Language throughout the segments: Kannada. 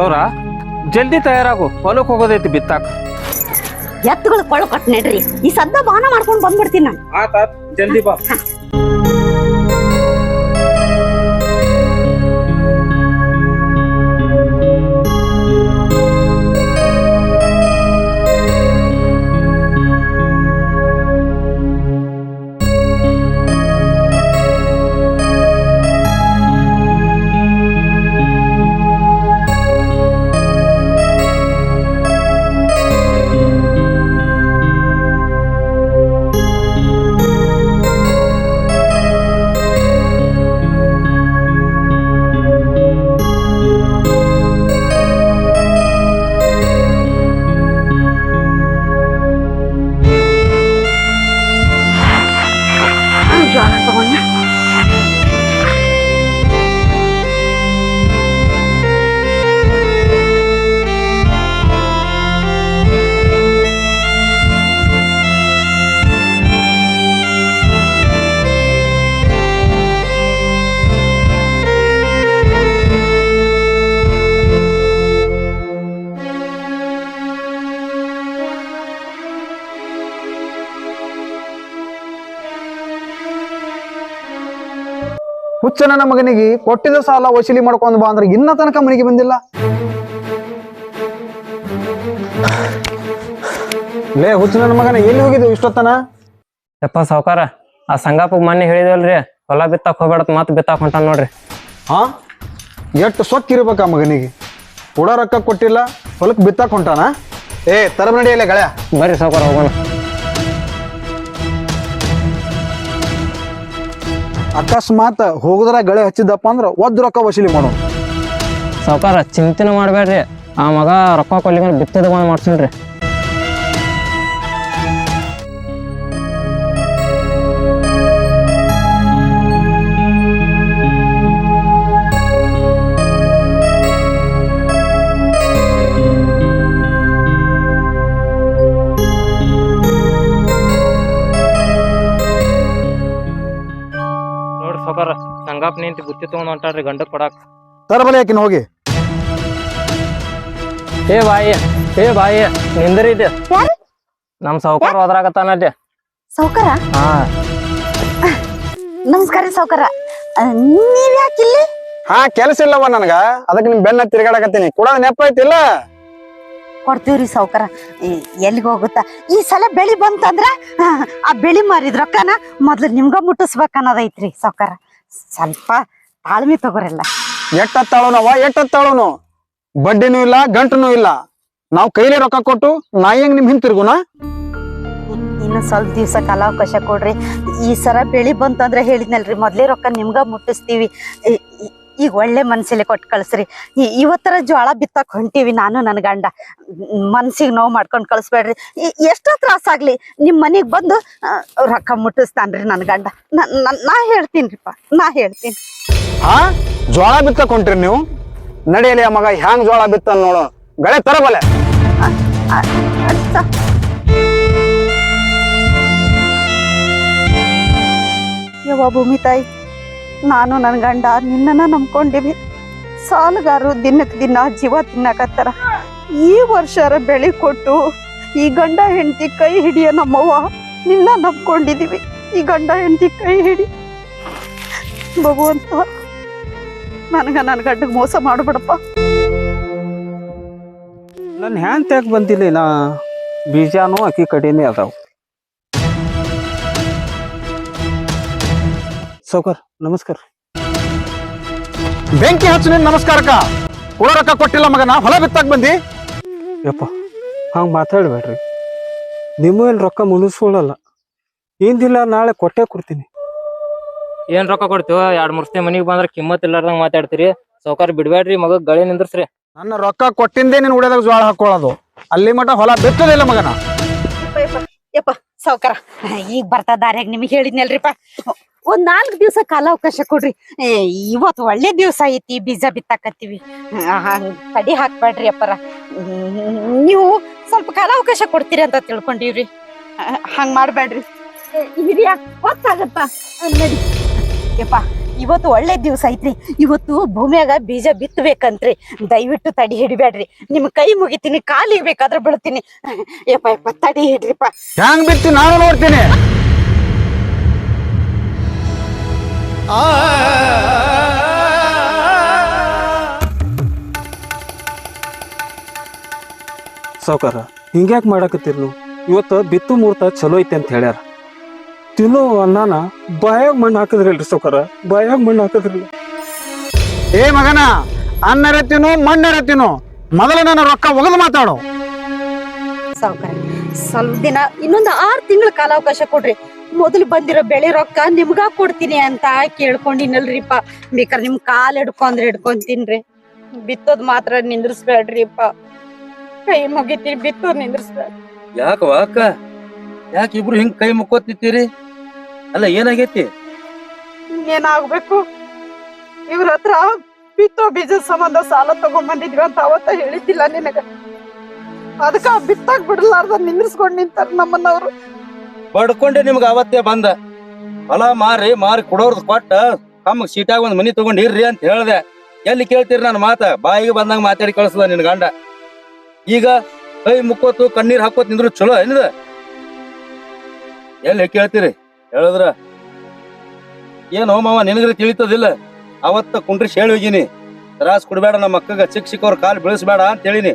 ಗೌರ ಜಲ್ದಿ ತಯಾರಾಗು. ಹೊಲಕ್ ಹೋಗೋದೈತಿ ಬಿತ್ತಾಕ. ಎತ್ತುಗಳು ಕೊಳ್ಳ ಕಟ್ಟ ನೆಡ್ರಿ. ಈ ಸದ್ದ ಬಾನ ಮಾಡ್ಕೊಂಡು ಬಂದ್ಬಿಡ್ತೀನಿ ನಾನು. ಆತ ಜಲ್ದಿ ಬಾ. ಹುಚ್ಚ ನನ್ನ ಮಗನಿಗೆ ಕೊಟ್ಟಿದ ಸಾಲ ವಸೂಲಿ ಮಾಡ್ಕೊಂಡು ಬಾ ಅಂದ್ರೆ ಇನ್ನ ತನಕ ಮನೆಗೆ ಬಂದಿಲ್ಲ. ಲೇ ಹುಚ್ಚನ ನನ್ನ ಮಗನ ಎಲ್ಲಿ ಹೋಗಿದ್ದು ಇಷ್ಟೊತ್ತನ? ಯಪ್ಪ ಸಾವುಕಾರ ಆ ಸಂಗಾಪ ಮೊನ್ನೆ ಹೇಳಿದಲ್ರಿ ಹೊಲ ಬಿತ್ತಾಕ್ ಹೋಗ್ಬೇಡತ್ ಮಾತ್ ಬಿತ್ತಾಕ್ ಹೊಂಟಾನ ನೋಡ್ರಿ. ಹಾ ಎಷ್ಟು ಸೊಕ್ಕಿರ್ಬೇಕ ಮಗನಿಗೆ? ಕೂಡ ರೊಕ್ಕ ಕೊಟ್ಟಿಲ್ಲ ಹೊಲಕ್ ಬಿತ್ತಾಕ್ ಹೊಂಟಾನ? ಏ ತರಬ ನಡಿಯಲ್ಲ ಗಳ್ಯಾ. ಬರ್ರಿ ಸಾವ್ಕಾರ ಹೋಗೋಣ. ಅಕಸ್ಮಾತ್ ಹೋಗದ್ರ ಗಳೆ ಹಚ್ಚಿದಪ್ಪ ಅಂದ್ರ ಒದ್ ರೊಕ್ಕ ವಸೂಲಿ ಮಾಡೋಣ ಸಾವುಕಾರ, ಚಿಂತನೆ ಮಾಡಬೇಡ್ರಿ. ಆ ಮಗ ರೊಕ್ಕ ಕೊಲ್ಲಿಗೆ ಬಿತ್ತದ ಬಂದ್ ಸಂಗಾಪ್ ನಿಂತ ಬುತ್ತಿ ತಗೊಂಡ್ ಹೊಂಟಾರ್ರಿ ಗಂಡ ಕೊಡಾಕ್ ತರಬಲ ಯಾಕಿನ ಹೋಗಿ ಏ ಬಾಯಿ ಏ ಬಾಯಿ ನಿಂದ್ರಿ ನಮ್ಮ ಯಾರು ನಮ್ ಸೌಕಾರ ಹೋದ್ರಾಗತ್ತಾನಲ್ಲಿ ಸೌಕರ ಹಾ ನಮಸ್ಕಾರ ಸೌಕರ ನೀವ್ ಇಲ್ಲಿ ಹಾ ಕೆಲಸ ಇಲ್ಲವ ನನಗ ಅದಕ್ಕೆ ನಿಮ್ ಬೆನ್ನ ತಿರ್ಗಾಡಕತ್ತೀನಿ ಕೂಡ ನೆಪ ಐತಿಲ್ಲ ಕೊಡ್ತೀವ್ರಿ ಸೌಕರ ಎಲ್ಲಿಗೆ ಹೋಗುತ್ತಾ ಈ ಸಲ ಬೆಳಿ ಬಂತಂದ್ರ ಆ, ಆ ಬೆಳಿ ಮಾರಿದ ರೊಕ್ಕನ ಮೊದ್ಲು ನಿಮ್ಗ ಮುಟ್ಟಿಸ್ಬೇಕನ್ನೋದೈತ್ರಿ ಸೌಕರ ಸ್ವಲ್ಪ ತಾಳ್ಮೆ ತಗೋರಲ್ಲ. ಎಟ್ಟ ತಾಳೋನವ ಎಟ್ಟ ತಾಳೋನು ಬಡ್ಡಿನೂ ಇಲ್ಲ ಗಂಟನೂ ಇಲ್ಲ. ನಾವು ಕೈಲಿ ರೊಕ್ಕ ಕೊಟ್ಟು ನಾ ಹೆಂಗ್ ನಿಮ್ ಹಿಂತಿರ್ಗುನ ಇನ್ನು ಸ್ವಲ್ಪ ದಿವಸ ಕಾಲಾವಕಾಶ ಕೊಡ್ರಿ. ಈ ಸರ ಬೆಳಿ ಬಂತಂದ್ರೆ ಹೇಳಿದ್ನಲ್ರಿ ಮೊದ್ಲೇ ರೊಕ್ಕ ನಿಮ್ಗ ಮುಟ್ಟಿಸ್ತೀವಿ. ಈ- ಈ- ಈಗ ಒಳ್ಳೆ ಮನ್ಸಲ್ಲಿ ಕೊಟ್ಟು ಕಳ್ಸ್ರಿ. ಇವತ್ತರ ಜೋಳ ಬಿತ್ತಕ್ ಹೊಂಟಿವಿ ನಾನು ನನ್ನ ಗಂಡ. ಮನ್ಸಿಗೆ ನೋವು ಮಾಡ್ಕೊಂಡು ಕಳಿಸ್ಬೇಡ್ರಿ. ಎಷ್ಟೋ ತ್ರಾಸ ಆಗ್ಲಿ ನಿಮ್ ಮನೆಗ್ ಬಂದು ರೊಕ್ಕ ಮುಟ್ಟಿಸ್ತಾನ್ರಿ ನನ್ನ ಗಂಡ. ನಾನು ನ- ಹೇಳ್ತೀನ್ರಿಪ್ಪ ನಾ ಹೇಳ್ತೀನಿ. ಹಾ? ಜೋಳ ಬಿತ್ತಕ್ ಹೊಂಟ್ರಿ ನೀವು? ನಡೆಯಲಿ ಮಗ ಹ್ಯಾಂಗ್ ಜೋಳ ಬಿತ್ತ ನೋಡು. ಗಳೆ ತರಬಲೆ ಯಾವ ಭೂಮಿ ತಾಯಿ. ನಾನು ನನ್ನ ಗಂಡ, ನಿನ್ನನ್ನ ನಂಬ್ಕೊಂಡಿವಿ. ಸಾಲುಗಾರರು ದಿನಕ್ಕೆ ದಿನ ಜೀವ ತಿನ್ನಕತ್ತಾರ. ಈ ವರ್ಷರ ಬೆಳೆ ಕೊಟ್ಟು ಈ ಗಂಡ ಹೆಂಡತಿ ಕೈ ಹಿಡಿಯ ನಮ್ಮವ್ವ, ನಿನ್ನ ನಂಬ್ಕೊಂಡಿದೀವಿ. ಈ ಗಂಡ ಹೆಂಡತಿ ಕೈ ಹಿಡಿ. ಭಗವಂತ, ನನಗ ನನ್ನ ಗಂಡಗೆ ಮೋಸ ಮಾಡಬೇಡಪ್ಪ. ನನ್ನ ಹ್ಯಾಂತ ಯಾಕೆ ಬಂದಿಲ್ಲ ನಾ. ಬೀಜಾನು ಅಕ್ಕಿ ಕಡಿಮೆ ಅದಾವ. ಸೌಕರ್. ನಮಸ್ಕಾರ. ಬೆಂಕಿ ಹಚ್ಚು ನಿನ್ ನಮಸ್ಕಾರಕ್ಕ. ಕೂಡ ರೊಕ್ಕ ಕೊಟ್ಟಿಲ್ಲ ಮಗನ ಹೊಲ ಬಿತ್ತಾಕ್ ಬಂದಿ? ಯಪ್ಪ ಹಂಗೆ ಮಾತಾಡ್ಬೇಡ್ರಿ. ನಿಮ್ಮ ಏನು ರೊಕ್ಕ ಮುಳುಸ್ಕೊಳ್ಳಲ್ಲ. ಇಂದಿಲ್ಲ ನಾಳೆ ಕೊಟ್ಟೆ ಕೊಡ್ತೀನಿ. ಏನ್ ರೊಕ್ಕ ಕೊಡ್ತೀವ? ಎರಡು ಮೂರು ಸತಿ ಮನೆಗೆ ಬಂದ್ರ ಕಿಮ್ಮತ್ ಇಲ್ಲಾರ್ದಂಗ ಮಾತಾಡ್ತೀರಿ. ಸಾವ್ಕಾರ ಬಿಡ್ಬೇಡ್ರಿ ಮಗ ಗಳಿ ನಿಂದ್ರಸ್ರಿ. ನನ್ನ ರೊಕ್ಕ ಕೊಟ್ಟಿಂದೇ ನೀನು ಉಡ್ಯದಾಗ ಜ್ವಾಳ ಹಾಕೊಳ್ಳೋದು ಅಲ್ಲಿ ಮಟ ಹೊಲ ಬಿತ್ತದಿಲ್ಲ ಮಗನ. ಯಪ್ಪ ಸಾವ್ಕಾರ. ಈಗ ಬರ್ತಾ ದಾರ್ಯಾಗ ನಿಮಗೆ ಹೇಳಿದ್ನಲ್ರಿಪ್ಪ. ಒಂದ್ ನಾಲ್ಕು ದಿವಸ ಕಾಲಾವಕಾಶ ಕೊಡ್ರಿ. ಇವತ್ ಇವತ್ತು ಒಳ್ಳೆ ದಿವಸ ಐತಿ ಬೀಜ ಬಿತ್ತಾಕತ್ತೀವಿ. ತಡಿ ಕಡಿ ಹಾಕ್ಬೇಡ್ರಿ ಅಪ್ಪರ. ನೀವು ಸ್ವಲ್ಪ ಕಾಲಾವಕಾಶ ಕೊಡ್ತೀರಿ ಅಂತ ತಿಳ್ಕೊಂಡಿವ್ರಿ. ಹಂಗ್ ಮಾಡ್ಬೇಡ್ರಿ. ಹಿರಿಯ ಗೊತ್ತಾಗತ್ತ ನಡಿ. ಯಪ್ಪ ಇವತ್ತು ಒಳ್ಳೆ ದಿವಸ ಐತ್ರಿ. ಇವತ್ತು ಭೂಮಿಯಾಗ ಬೀಜ ಬಿತ್ತಬೇಕಂತ್ರಿ ದಯವಿಟ್ಟು ತಡಿ ಹಿಡಿಬೇಡ್ರಿ. ನಿಮ್ ಕೈ ಮುಗಿತೀನಿ ಕಾಲಿಗೆ ಬೇಕಾದ್ರೆ ಬೀಳ್ತೀನಿ. ಯಪ್ಪ ಯಪ್ಪ ತಡಿ ಹಿಡ್ರಿಪ್ಪ. ಹೆಂಗ್ ಬಿತ್ತು? ನಾನು ನೋಡ್ತೀನಿ. ಸಾವ್ಕಾರ ಹಿಂಗ್ಯಾಕ್ ಮಾಡಾಕತ್ತೀರಿ ನೀವು? ಇವತ್ತು ಬಿತ್ತು ಮುಹೂರ್ತ ಚಲೋ ಐತೆ ಅಂತ ಹೇಳ್ಯಾರ. ತಿನ್ನೋ ಅನ್ನನ ಬಾಯಾಗ ಮಣ್ಣು ಹಾಕಿದ್ರಲ್ರಿ ಸಾವ್ಕಾರ ಬಾಯಾಗ ಮಣ್ಣು ಹಾಕಿದ್ರಲ್ಲ. ಏ ಮಗನ ಅನ್ನರ ತಿನ್ನು ಮಣ್ಣರ ತಿನ್ನು ಮೊದಲು ನನ್ನ ರೊಕ್ಕ ಒಗದು ಮಾತಾಡು. ಸಾವ್ಕಾರ ಸ್ವಲ್ಪ ದಿನ ಇನ್ನೊಂದು ಆರು ತಿಂಗಳ ಕಾಲಾವಕಾಶ ಕೊಡ್ರಿ. ಮೊದಲು ಬಂದಿರೋ ಬೆಳೆ ರೊಕ್ಕ ನಿಮ್ಗ ಕೊಡ್ತೀನಿ ಅಂತ ಕೇಳ್ಕೊಂಡಿನಲ್ರಿಪ್ಪ. ಬೇಕಾದ್ರೆ ನಿಮ್ ಕಾಲ್ ಹಿಡ್ಕೊಂಡ್ರೆ ಹಿಡ್ಕೊಂತೀನ್ರಿ ಬಿತ್ತೋದ್ ಮಾತ್ರ ನಿಂದ್ರಿಸ್ಬೇಡ್ರಿಪ್ಪ. ಕೈ ಮುಗಿತೀನಿ ಬಿತ್ತೋದ್ ನಿಂದ್ರಿಸ್ಬೇಡ ಯಾಕ ಅಕ್ಕ? ಯಾಕೆ ಇಬ್ರು ಹಿಂಗ್ ಕೈ ಮುಕ್ಕೋತ್ ನಿಂತೀರಿ? ಅಲ್ಲ ಏನಾಗೈತಿ? ಏನಾಗ್ಬೇಕು? ಇವ್ರ ಹತ್ರ ಬಿತ್ತೋ ಬೀಜ ಸಂಬಂಧ ಸಾಲ ತಗೊಂಡ್ಬಂದಿದ್ವಿ ಅಂತ ಅವತ್ತ ಹೇಳಿದ್ದಿಲ್ಲ ನಿನಗ. ಅದಕ್ಕ ಬಿತ್ತಾಕ್ ಬಿಡಲಾರ್ದ ನಿಂದ್ರಿಸ್ಕೊಂಡ್ ನಿಂತಾರ ನಮ್ಮನ್ನವ್ರು. ಬಡ್ಕೊಂಡೆ ನಿಮ್ಗೆ ಅವತ್ತೇ ಬಂದ. ಹೊಲ ಮಾರಿ ಮಾರಿ ಕೊಡೋರ್ದು ಕೊಟ್ಟ ಕಮ್ಮ ಸೀಟಾಗ ಒಂದ್ ಮನಿ ತಗೊಂಡಿರ್ರಿ ಅಂತ ಹೇಳ್ದೆ. ಎಲ್ಲಿ ಕೇಳ್ತೀರಿ ನನ್ನ ಮಾತ? ಬಾಯಿಗೆ ಬಂದಂಗ ಮಾತಾಡಿ ಕಳಿಸ್ದ ನಿನ್ ಗಂಡ. ಈಗ ಕೈ ಮುಕ್ಕೋತು, ಕಣ್ಣೀರ್ ಹಾಕೋತ್ ನಿಂದ್ರು ಚಲೋ ಏನಿದೆ? ಎಲ್ಲಿ ಕೇಳ್ತೀರಿ? ಹೇಳಿದ್ರ? ಏನು ಮಾವ, ನಿನಗ್ರಿ ತಿಳಿತದಿಲ್ಲ. ಅವತ್ತ ಕುಂಡ್ರಿ ಹೇಳಿ ಹೋಗಿನಿ. ತ್ರಾಸ್ ಕೊಡ್ಬೇಡ ನಮ್ಮ ಅಕ್ಕಗ. ಚಿಕ್ಕ ಚಿಕ್ಕವ್ರ ಕಾಲ್ ಬೆಳೆಸ್ಬೇಡ ಅಂತ ಹೇಳಿನಿ.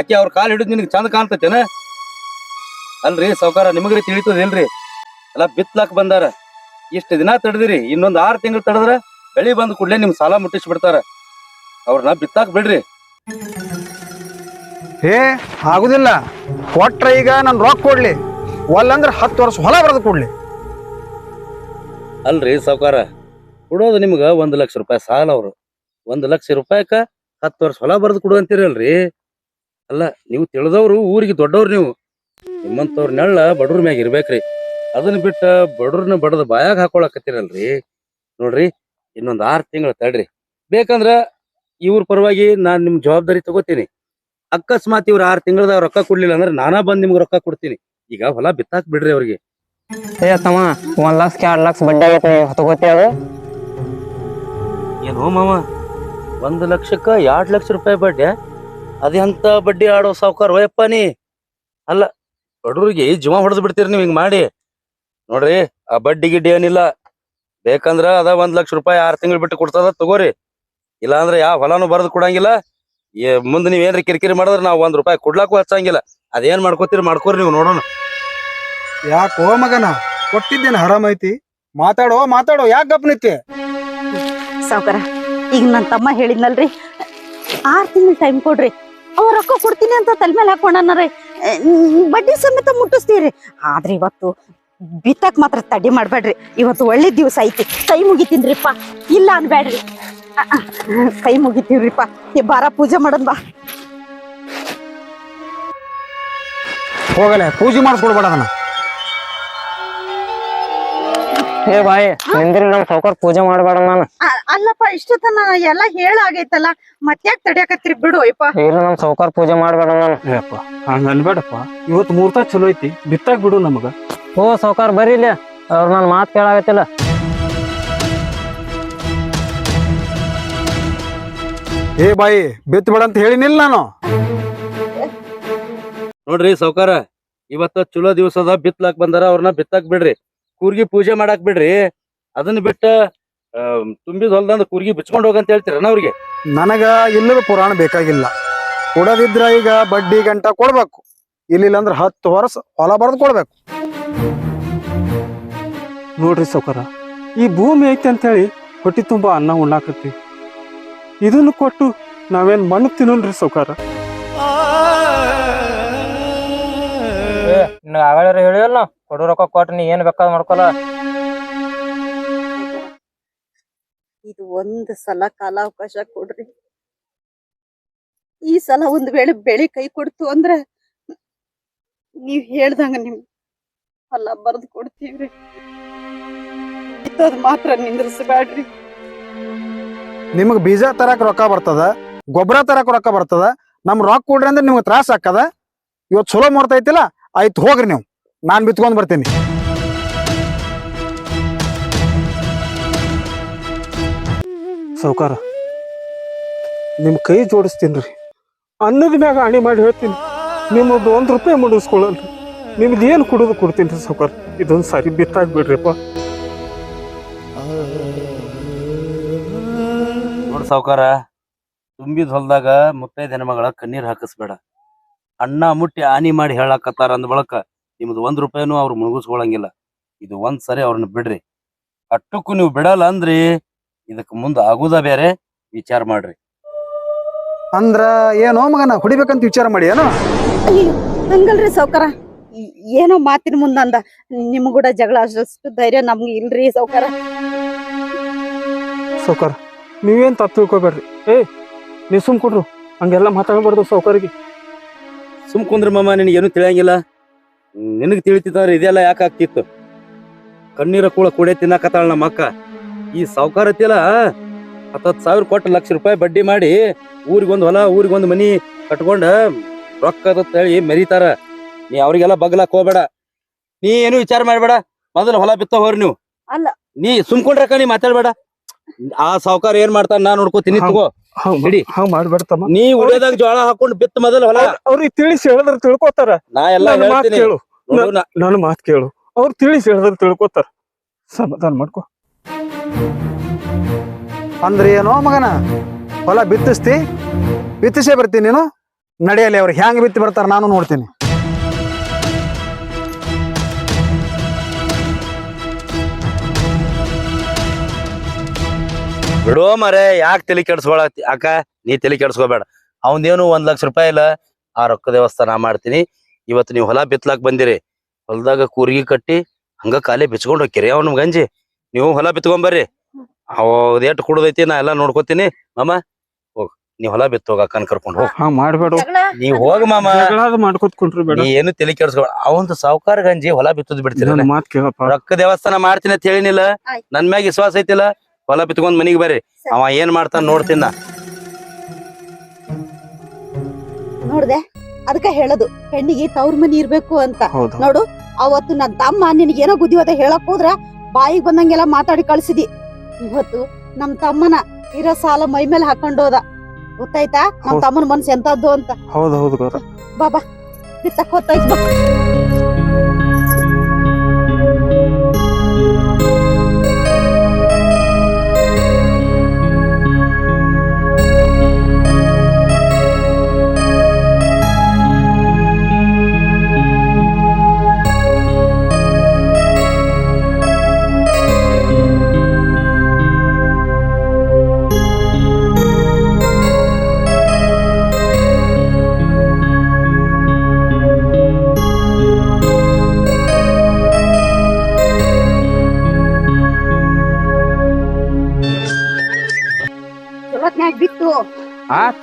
ಅಕ್ಕಿ ಅವ್ರ ಕಾಲ್ ಹಿಡಿದು ನಿನಗೆ ಚಂದ ಕಾಣ್ತತೇನ? ಅಲ್ರಿ ಸಾವ್ಕಾರ ನಿಮಗ್ರಿ ತಿಳಿತದಿಲ್ರಿ ಎಲ್ಲ ಬಿತ್ಲಾಕ್ ಬಂದಾರ. ಇಷ್ಟ ದಿನ ತಡದಿರಿ ಇನ್ನೊಂದ್ ಆರ್ ತಿಂಗಳು ತಡದ್ರ ಬೆಳಿ ಬಂದ್ ಕೂಡಲೇ ನಿಮ್ ಸಾಲ ಮುಟ್ಟಿಸಿ ಬಿಡ್ತಾರ ಅವ್ರನ್ನ ಬಿತ್ತಾಕ್ ಬಿಡ್ರಿ. ಏ ಆಗುದಿಲ್ಲ. ಕೊಟ್ರ ಈಗ ನನ್ ರೊಕ್ಕ ಕೊಡ್ಲಿ. ಒಲ್ಲಂದ್ರ ಹತ್ತು ವರ್ಷ ಹೊಲ ಬರೆದು ಕೊಡ್ಲಿ. ಅಲ್ರಿ ಸಾವ್ಕಾರ ಕೊಡೋದು ನಿಮ್ಗ ಒಂದ್ ಲಕ್ಷ ರೂಪಾಯಿ ಸಾಲ ಅವ್ರು. ಒಂದ್ ಲಕ್ಷ ರೂಪಾಯಿಕ ಹತ್ತು ವರ್ಷ ಹೊಲ ಬರೆದು ಕೊಡು ಅಂತೀರಲ್ರಿ? ಅಲ್ಲ ನೀವು ತಿಳಿದವ್ರು ಊರಿಗೆ ದೊಡ್ಡವ್ರು ನೀವು. ನಿಮ್ಮಂತವ್ರ ನೆಳ್ಳ ಬಡವ್ರ ಮ್ಯಾಗ ಇರ್ಬೇಕ್ರಿ. ಅದನ್ನ ಬಿಟ್ಟ ಬಡವ್ರನ್ನ ಬಡದ ಬಾಯಾಗ ಹಾಕೊಳಕತ್ತಿರಲ್ರಿ? ನೋಡ್ರಿ ಇನ್ನೊಂದ್ ಆರ್ ತಿಂಗಳು ತಡ್ರಿ. ಬೇಕಂದ್ರ ಇವ್ರ ಪರವಾಗಿ ನಾನ್ ನಿಮ್ ಜವಾಬ್ದಾರಿ ತಗೋತೀನಿ. ಅಕಸ್ಮಾತ್ ಇವ್ರ ಆರ್ ತಿಂಗಳದ ರೊಕ್ಕ ಕೊಡ್ಲಿಲ್ಲ ಅಂದ್ರೆ ನಾನಾ ಬಂದ್ ನಿಮ್ಗೆ ರೊಕ್ಕ ಕೊಡ್ತೀನಿ. ಈಗ ಹೊಲ ಬಿತ್ತಾಕ್ ಬಿಡ್ರಿ ಅವ್ರಿಗೆ. ಏ ತಮ್ಮ ಒಂದ್ ಲಕ್ಷ ಎರಡ್ ಲಕ್ಷ ಬಡ್ಡಿ ಆಗೈತಿ ತಗೋತಿ ಅದು. ಏನು ಮಾವ ಒಂದು ಲಕ್ಷಕ್ಕ ಎರಡ್ ಲಕ್ಷ ರೂಪಾಯಿ ಬಡ್ಡಿ ಅದೆಂತ ಬಡ್ಡಿ ಆಡೋ ಸಾವ್ಕಾರ ವಯಪ್ಪ ನೀ. ಅಲ್ಲ ಬಡವ್ರಿಗೆ ಜೀವ ಹೊಡೆದು ಬಿಡ್ತೀರಿ ನೀವು ಹಿಂಗ್ ಮಾಡಿ. ನೋಡ್ರಿ ಆ ಬಡ್ಡಿ ಗಿಡ್ಡಿ ಏನಿಲ್ಲ. ಬೇಕಂದ್ರ ಅದ ಒಂದ್ ಲಕ್ಷ ರೂಪಾಯಿ ಆರ್ ತಿಂಗಳು ಬಿಟ್ಟು ಕೊಡ್ತದ ತಗೋರಿ. ಇಲ್ಲ ಅಂದ್ರೆ ಯಾವ ಹೊಲಾನು ಬರೆದು ಕೊಡಂಗಿಲ್ಲ. ಏ ಮುಂದೆ ನೀವ್ ಏನ್ರಿ ಕಿರಿಕಿರಿ ಮಾಡಿದ್ರೆ ನಾವ್ ಒಂದ್ ರೂಪಾಯಿ ಕೊಡ್ಲಾಕು ಹಚ್ಚಂಗಿಲ್ಲ. ಅದೇನ್ ಮಾಡ್ಕೋತೀರಿ ಮಾಡ್ಕೋರಿ ನೀವು ನೋಡೋಣ. ಯಾಕೋ ಮಗನ ಕೊಟ್ಟಿದ್ದೇನೆ ಹರಾಮ್ ಐತಿ? ಮಾತಾಡೋ ಮಾತಾಡೋ ಯಾಕೆ ಗಪ್ ನಿತ್ಯ ಸಾವುಕಾರ ಈಗ ನನ್ನ ತಮ್ಮ ಹೇಳಿದ್ನಲ್ರಿ. ಆರ್ ತಿಂಗಳು ಟೈಮ್ ಕೊಡ್ರಿ. ಅವ ರೊಕ್ಕ ಕೊಡ್ತೀನಿ ಅಂತ ತಲೆ ಮೇಲೆ ಹಾಕೊಂಡಾರ ಬಡ್ಡಿ ಸಮೇತ ಮುಟ್ಟಿಸ್ತೀರಿ. ಆದ್ರೆ ಇವತ್ತು ಬಿತ್ತಕ್ ಮಾತ್ರ ತಡಿ ಮಾಡ್ಬೇಡ್ರಿ. ಇವತ್ತು ಒಳ್ಳೆ ದಿವಸ ಐತಿ. ಕೈ ಮುಗಿತೀನ್ರಿಪ್ಪ. ಇಲ್ಲ ಅನ್ಬೇಡ್ರಿ ಕೈ ಮುಗಿತೀವ್ರಿಪ್ಪ. ಈ ಬಾರ ಪೂಜೆ ಮಾಡೋದ್ ಬಾ. ಹೋಗಲ್ಲ ಪೂಜೆ ಮಾಡಿಸ್ಕೊಡ್ಬೇಡ ಅದನ್ನ. ಏ ಬಾಯಿ ನಿಂದ್ರಿ ನಮ್ ಸೌಕರ್ ಪೂಜೆ ಮಾಡ್ಬೇಡ ನಾನು. ಅಲ್ಲಪ್ಪ ಇಷ್ಟೊತ್ತನ ಎಲ್ಲ ಹೇಳಾಗೈತಲ್ಲ ಮತ್ತ್ಯಾಕ್ ತಡಿಯಾಕತ್ರಿ ಬಿಡು ಅಯ್ಯಪ್ಪ. ಇಲ್ಲ ನಮ್ ಸೌಕರ್ ಪೂಜೆ ಮಾಡ್ಬೇಡ ನಾನು. ಏಪ್ಪ ಹಂಗ ಅನ್ಬೇಡಪ್ಪ ಇವತ್ತು ಮುಹೂರ್ತ ಚಲೋ ಐತಿ ಬಿತ್ತಾಕ್ ಬಿಡು ನಮಗ. ಓ ಸೌಕರ್ ಬರ್ರಿ ಇಲ್ಲಿ. ಅವ್ರ ನನ್ ಮಾತ್ ಕೇಳಾಗತ್ತಿಲ್ಲ. ಏ ಬಾಯಿ ಬಿತ್ ಬೇಡ ಅಂತ ಹೇಳಿನಿಲ್ಲ ನಾನು. ನೋಡ್ರಿ ಸಾವ್ಕಾರ ಇವತ್ತ ಚಲೋ ದಿವಸದ ಬಿತ್ಲಾಕ್ ಬಂದಾರ ಅವ್ರನ್ನ ಬಿತ್ತಾಕ್ ಬಿಡ್ರಿ. ಕೂರ್ಗಿ ಪೂಜೆ ಮಾಡಾಕ್ ಬಿಡ್ರಿ. ಅದನ್ನ ಬಿಟ್ಟ ತುಂಬಿದ ಹೊಲ್ದಂದ ಕೂರ್ಗಿ ಬಿಚ್ಕೊಂಡ್ ಹೋಗಂತ ಹೇಳ್ತೀರನ ಅವ್ರಿಗೆ? ನನಗ ಇಲ್ಲದ ಪುರಾಣ ಬೇಕಾಗಿಲ್ಲ. ಕೊಡದಿದ್ರ ಈಗ ಬಡ್ಡಿ ಗಂಟ ಕೊಡ್ಬೇಕು. ಇಲ್ಲಿಲ್ಲ ಅಂದ್ರೆ ಹತ್ತು ವರ್ಷ ಹೊಲ ಬರೆದು ಕೊಡ್ಬೇಕು. ನೋಡ್ರಿ ಸೌಕರ ಈ ಭೂಮಿ ಐತಿ ಅಂತೇಳಿ ಹೊಟ್ಟಿ ತುಂಬಾ ಅನ್ನ ಉಣ್ಣಾಕತ್ತಿ. ಇದನ್ನು ಕೊಟ್ಟು ನಾವೇನ್ ಮಣ್ಣು ತಿನ್ನಲ್ರಿ ಸೌಕಾರ? ಆಗಳ ಹೇಳಿಲ್ಲ ಕೊಡು ರೊಕ್ಕ ಕೊಟ್ಟು ನೀ ಏನ್ ಬೇಕಾದ್ ಮಾಡ್ಕೊಲ್ಲ ಇದು ಒಂದ್ ಸಲ ಕಾಲಾವಕಾಶ ಕೊಡ್ರಿ. ಈ ಸಲ ಒಂದ್ ವೇಳೆ ಬೆಳೆ ಕೈ ಕೊಡ್ತು ಅಂದ್ರ ನೀವ್ ಹೇಳ್ದಂಗ ನಿಮ್ ಹೊಲ ಬರ್ದು ಕೊಡ್ತೀವ್ರಿ. ಮಾತ್ರ ನಿಂದ್ರಿಸಬೇಡ್ರಿ. ನಿಮಗ್ ಬೀಜ ತರಕ್ ರೊಕ್ಕ ಬರ್ತದ ಗೊಬ್ಬರ ತರಕ್ ರೊಕ್ಕ ಬರ್ತದ ನಮ್ ರೊಕ್ಕ ಕೊಡ್ರಿ ಅಂದ್ರೆ ನಿಮ್ಗೆ ತ್ರಾಸ ಹಾಕದ ಇವತ್ತು ಚಲೋ ಮಾಡ್ತೈತಿಲ್ಲ ಐತಿಲ್ಲ ಆಯ್ತು ಹೋಗ್ರಿ ನೀವು. ನಾನ್ ಬಿತ್ಕೊಂಡ್ ಬರ್ತೀನಿ. ಸಾವ್ಕಾರ ನಿಮ್ಮ ಕೈ ಜೋಡಿಸ್ತೀನಿ ರೀ. ಅನ್ನದ ಮ್ಯಾಗ ಹಣಿ ಮಾಡಿ ಹೇಳ್ತೀನಿ. ನಿಮ್ಮದು ಒಂದು ರೂಪಾಯಿ ಮುಡಿಸ್ಕೊಳ್ಳಲ್ರಿ. ನಿಮ್ದು ಏನು ಕುಡಿದು ಕೊಡ್ತೀನಿ ರೀ ಸಾವ್ಕಾರ? ಇದೊಂದು ಸಾರಿ ಬಿತ್ತಾಗ್ಬಿಡ್ರಿಪ್ಪ ನೋಡ್ ಸೌಕಾರ ತುಂಬಿದ ಹೊಲ್ದಾಗ ಮುತ್ತೈದ ಹೆಣ್ಮಗಳ ಕಣ್ಣೀರ್ ಹಾಕಿಸ್ಬೇಡ. ಅಣ್ಣ ಮುಟ್ಟಿ ಹಾನಿ ಮಾಡಿ ಹೇಳಾಕತ್ತಾರ ಅಂದ ಬಳಕ ನಿಮ್ದು ಒಂದ್ ರೂಪಾಯಿನೂ ಅವ್ರು ಮುಳುಗಿಸ್ಕೊಳಂಗಿಲ್ಲ. ಇದು ಒಂದ್ ಸರಿ ಅವ್ರನ್ನ ಬಿಡ್ರಿ. ಅಟ್ಟಕ್ಕೂ ನೀವು ಬಿಡಲ್ಲ ಅಂದ್ರಿ ಇದಕ್ ಮುಂದ ಆಗುದ ಬೇರೆ ವಿಚಾರ ಮಾಡ್ರಿ. ಅಂದ್ರ ಏನೋ ಮಗನ ಹೊಡಿಬೇಕಂತ ವಿಚಾರ ಮಾಡಿ ಏನೋ? ಅಯ್ಯೋ ಹಂಗಲ್ರಿ ಸಾವ್ಕಾರ. ಈ- ಏನೋ ಮಾತಿನ ಮುಂದಂದ ನಿಮ್ ಕೂಡ ಜಗಳ ಅಷ್ಟು ಧೈರ್ಯ ನಮ್ಗೆ ಇಲ್ರಿ ಸಾವ್ಕಾರ. ಸೌಕರ ನೀವೇನ್ ತಪ್ಪು ತಿಳ್ಕೊಬೇಡ್ರಿ. ಏ ನೀವು ಸುಮ್ ಕೊಡ್ರು ಹಂಗೆಲ್ಲ ಮಾತಾಡ್ಬಾರ್ದು ಸೌಕರ್ಗೆ ಸುಮ್ ಕುಂದ್ರ ಮಾಮ ನಿನಗೇನು ತಿಳಿಯಂಗಿಲ್ಲ. ನಿನಗ್ ತಿಳಿತಿದ್ರ ಇದೆಲ್ಲ ಯಾಕೆ ಆಗ್ತಿತ್ತು? ಕಣ್ಣೀರ ಕೂಡ ಕುಡೆ ತಿನ್ನಕತ್ತಾಳ ನಮ್ಮ ಅಕ್ಕ. ಈ ಸಾವ್ಕಾರ ಐತಿಲ್ಲ ಹತ್ತತ್ತು ಸಾವಿರ ಕೊಟ್ಟು ಲಕ್ಷ ರೂಪಾಯಿ ಬಡ್ಡಿ ಮಾಡಿ ಊರಿಗೊಂದು ಹೊಲ ಊರಿಗೊಂದು ಮನಿ ಕಟ್ಕೊಂಡ ರೊಕ್ಕದ ಹೇಳಿ ಮೆರಿತಾರ. ನೀ ಅವ್ರಿಗೆಲ್ಲ ಬಗ್ಲಾಕ್ ಹೋಗ್ಬೇಡ. ನೀ ಏನು ವಿಚಾರ ಮಾಡ್ಬೇಡ. ಮೊದಲು ಹೊಲ ಬಿತ್ತ ಹೋರಿ ನೀವು. ಅಲ್ಲ. ನೀ ಸುಮ್ಕೊಂಡ್ರಕ್ಕ ನೀ ಮಾತಾಡ್ಬೇಡ. ಆ ಸಾವುಕಾರ ಏನ್ ಮಾಡ್ತಾನ ನಾ ನೋಡ್ಕೋತೀನಿ ತಗೋ. ಬಿಡಿ. ಹಂಗ್ ಮಾಡ್ಬೇಡ್ತಮ್ಮ ನೀ ಉಳಿದಾಗ ಜೋಳ ಹಾಕೊಂಡು ಬಿತ್ತ ಮೊದಲು ಹೊಲ. ಅವ್ರಿಗೆ ತಿಳಿಸಿ ಹೇಳಿದ್ರೆ ತಿಳ್ಕೊತಾರ. ನಾ ಎಲ್ಲ ಹೇಳ್ತೀನಿ. ನನ್ನ ಮಾತು ಕೇಳು. ಅವ್ರು ತಿಳಿಸಿ ಹೇಳಿದ್ರೆ ತಿಳ್ಕೊತಾರ. ಸಮಾಧಾನ ಮಾಡ್ಕೊ. ಅಂದ್ರೆ ಏನೋ ಮಗನ? ಹೊಲ ಬಿತ್ತಿಸ್ತಿ ಬಿತ್ತಿಸೇ ಬರ್ತೀನಿ ನೀನು. ನಡೆಯಲಿ ಅವ್ರು ಹೆಂಗ್ ಬಿತ್ತಿ ಬರ್ತಾರ ನಾನು ನೋಡ್ತೀನಿ. ಬಿಡೋ ಮರೆ ಯಾಕೆ ತಲೆ ಕೆಡ್ಸ್ಕೊಳತಿ ಅಕ್ಕ ನೀ ತಲೆ ಕೆಡ್ಸ್ಕೊಬೇಡ. ಅವನೇನು ಒಂದ್ ಲಕ್ಷ ರೂಪಾಯಿ ಇಲ್ಲ ಆ ರೊಕ್ಕದ ವ್ಯವಸ್ಥೆ ನಾ ಮಾಡ್ತೀನಿ. ಇವತ್ತು ನೀವು ಹೊಲ ಬಿತ್ತಲಾಕ್ ಬಂದಿರಿ ಹೊಲದಾಗ ಕೂರ್ಗಿ ಕಟ್ಟಿ ಹಂಗ ಕಾಲೇ ಬಿಚ್ಕೊಂಡ್ ಹೋಗ್ಕಿರಿ ಅವ್ನ ಗಂಜಿ ನೀವು ಹೊಲ ಬಿತ್ಕೊಂಬರ್ರಿ. ಅವ್ ಕುಡದೈತಿ ಕುಡ್ದೈತಿ ನಾ ಎಲ್ಲಾ ನೋಡ್ಕೋತೀನಿ. ಮಾಮ ಹೋಗ್ ನೀವ್ ಹೊಲ ಬಿತ್ತ ಹೋಗ ಅಕ್ಕನ್ ಕರ್ಕೊಂಡ್ ಹೋಗ್. ಮಾಡ್ಬೇಡ ನೀವ್ ಹೋಗ ಮಾಮ. ನೀ ಏನು ತಲೆ ಕೆಡ್ಸ್ಕೊಳ ಅವಂತ ಸಾವುಕಾರ ಗಂಜಿ ಹೊಲ ಬಿತ್ತದ್ ಬಿಡ್ತೀನಿ ನನ್ನ ಮಾತು ಕೇಳಪ್ಪ. ರೊಕ್ಕ ದೇವಸ್ಥಾನ ಮಾಡ್ತೀನಿ ಅಂತ ಹೇಳಿನಿಲ್ಲ. ನನ್ ಮ್ಯಾಗ ವಿಶ್ವಾಸ ಐತಿಲ್ಲ. ಹೊಲ ಬಿತ್ಕೊಂಡ್ ಮನಿಗ್ ಬರ್ರಿ. ಅವ ಏನ್ ಮಾಡ್ತಾನ ನೋಡ್ತೀನಿ ನೋಡ್ದೆ. ಅದಕ್ಕ ಹೇಳದು ಹೆಣ್ಣಿಗೆ ತವ್ರ ಮನಿ ಇರ್ಬೇಕು ಅಂತ. ನೋಡು ಅವತ್ತು ನನ್ನ ತಮ್ಮ ನಿನಗೇನೋ ಬುದ್ಧಿವಾದ ಹೇಳಕ್ ಹೋದ್ರ ಬಾಯಿಗೆ ಬಂದಂಗೆಲ್ಲ ಮಾತಾಡಿ ಕಳ್ಸಿದಿ. ಇವತ್ತು ನಮ್ ತಮ್ಮನ ಇರೋ ಸಾಲ ಮೈ ಮೇಲೆ ಹಾಕೊಂಡೋದ ಹೋದ. ಗೊತ್ತಾಯ್ತಾ? ನಮ್ ತಮ್ಮನ ಮನ್ಸು ಎಂತದ್ದು ಅಂತ? ಹೌದು ಹೌದು ಬಾಬಾ ಬಿತ್ತಕ್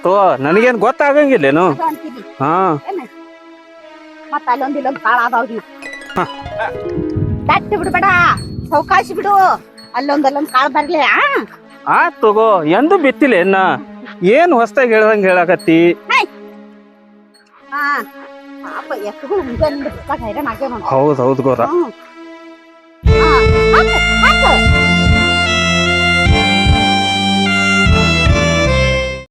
ಆತು ನನಗೇನ್ ಗೊತ್ತಾಗಂಗಿಲ್ಲೇನು? ಹಾ. ಮತ್ತ ಅಲ್ಲೊಂದ್ ಇಲ್ಲೊಂದ್ ಕಾಳ ಅದಾವ್ರಿ ತಟ್ಟಿ ಬಿಡ್ಬೇಡ. ಸೌಕಾಶಿ ಬಿಡು. ಅಲ್ಲೊಂದ್ ಅಲ್ಲೊಂದ್ ಕಾಳ ಬರ್ಲಿ ಆ? ತಗೋ. ಎಂದು ಬಿತ್ತಿಲ್ಲ ಏನ ಏನ್ ಹೊಸ್ತಾಗಿ ಹೇಳದಂಗ ಹೇಳಕತ್ತಿ? ಹೌದ್ ಹೌದ್ ಗೋರ.